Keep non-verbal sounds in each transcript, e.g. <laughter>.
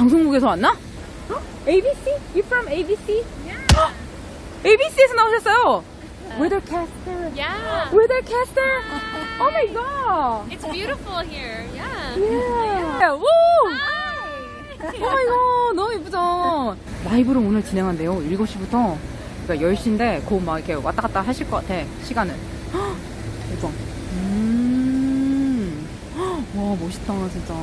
방송국에서 왔나? ABC? You from ABC? ABC에서 나오셨어요? Weathercaster. Yeah. Weathercaster. Oh my god. It's beautiful here. Yeah. Yeah. 오! 오 마이 갓. 너무 예쁘죠? 라이브를 오늘 진행한대요. 7시부터. 그러니까 10시인데 곧 막 이렇게 왔다 갔다 하실 것 같아. 시간은. 헉, 대박. 음. 헉, 와, 멋있다, 진짜.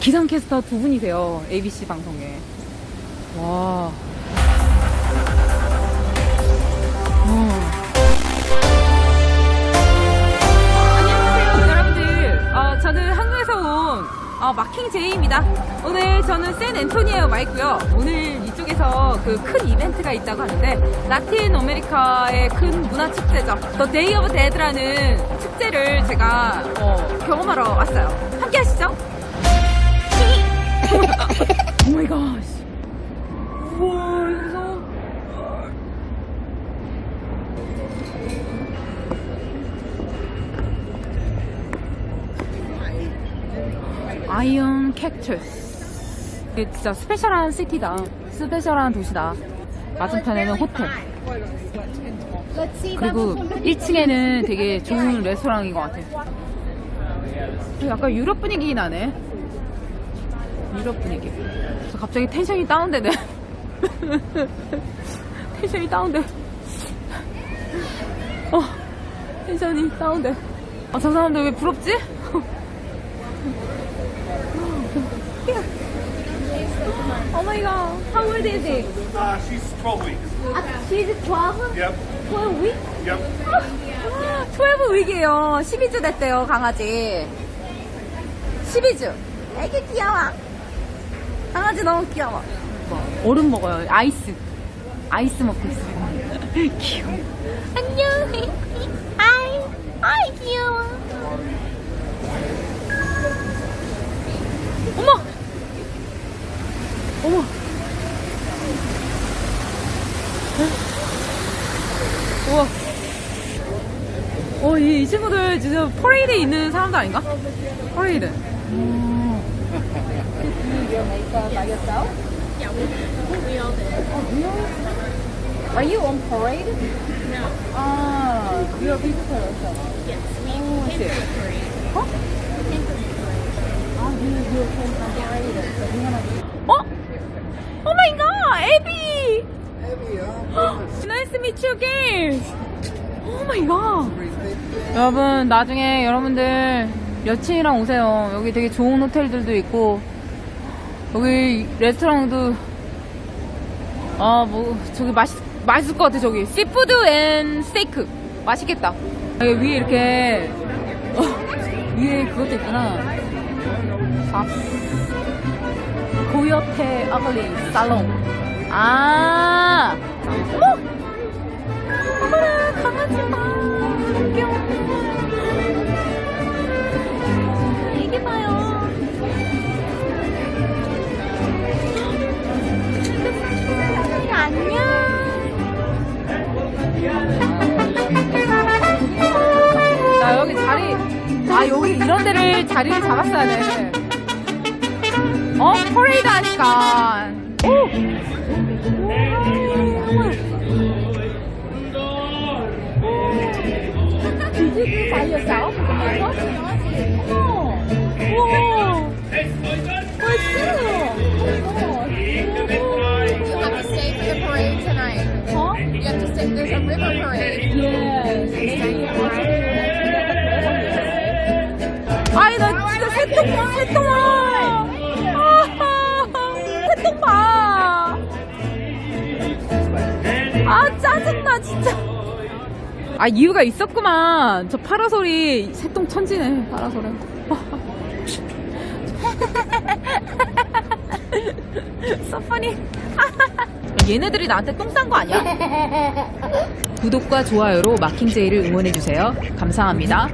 기상캐스터 두 분이세요. ABC 방송에. 와. 어, 어, 마킹 제이입니다. 오늘 저는 샌 앤토니에 와 있고요. 오늘 이쪽에서 그 큰 이벤트가 있다고 하는데 라틴 아메리카의 큰 문화 축제죠. The Day of Dead라는 축제를 제가 어, 경험하러 왔어요. 함께 하시죠. 오 마이 갓. 우와, 여기서 아이언 캡처스. 이게 진짜 스페셜한 시티다. 스페셜한 도시다. 맞은편에는 호텔. 그리고 1층에는 되게 좋은 레스토랑인 것 같아. 약간 유럽 분위기 나네. 유럽 분위기. 저 갑자기 텐션이 다운되네. <laughs> 텐션이 다운돼. 어, 텐션이 다운돼. 아, 저 사람들 왜 부럽지? <laughs> Oh my god, how old is he? Uh, she's 12 weeks. She's 12? Yep. 12 weeks? Yep. 12 week이에요. 12주 됐대요, 강아지. 12주. 애기 귀여워. 강아지 너무 귀여워. 얼음 먹어요. 아이스. 아이스 먹고 있어요. <laughs> 귀여워. 안녕. 아이, 아이, 귀여워. 어머! 어머! 우와. 어, 이, 이 친구들 지금 퍼레이드에 있는 사람들 아닌가? 퍼레이드. Are you on parade? No. Ah, you're a visitor also. Yes. We Oh, came for the parade. Huh? Came for the parade. Ah, you, you came from parade. So you're gonna... Oh! Oh my god, Abby! nice to meet you again. Oh my god. 여러분, 나중에 여러분들 여친이랑 오세요. 여기 되게 좋은 호텔들도 있고, 여기 레스토랑도, 아, 뭐, 저기 맛있, 맛있을 것 같아, 저기. 시푸드 앤 스테이크. 맛있겠다. 여기 위에 이렇게, 어, 위에 그것도 있구나. 밥. 고요테 아글리 살롱. 아! 어머! 자리, 아, 여기 이런 데를 자리를 잡았어야 돼. 어? 퍼레이드 하니까. 오! 뒤지기 달렸어? 어머! 우와! 멋있어! You have to stay for the parade tonight. 어? You have to stay. There's a river parade. 예. 아니, 나 진짜 새똥, 새똥 봐! 아, 새똥 봐! 아, 짜증나, 진짜. 아, 이유가 있었구만. 저 파라솔이 새똥 천지네, 파라솔은. <laughs> 써퍼니. <laughs> 얘네들이 나한테 똥 싼 거 아니야? <laughs> 구독과 좋아요로 마킹제이를 응원해주세요. 감사합니다.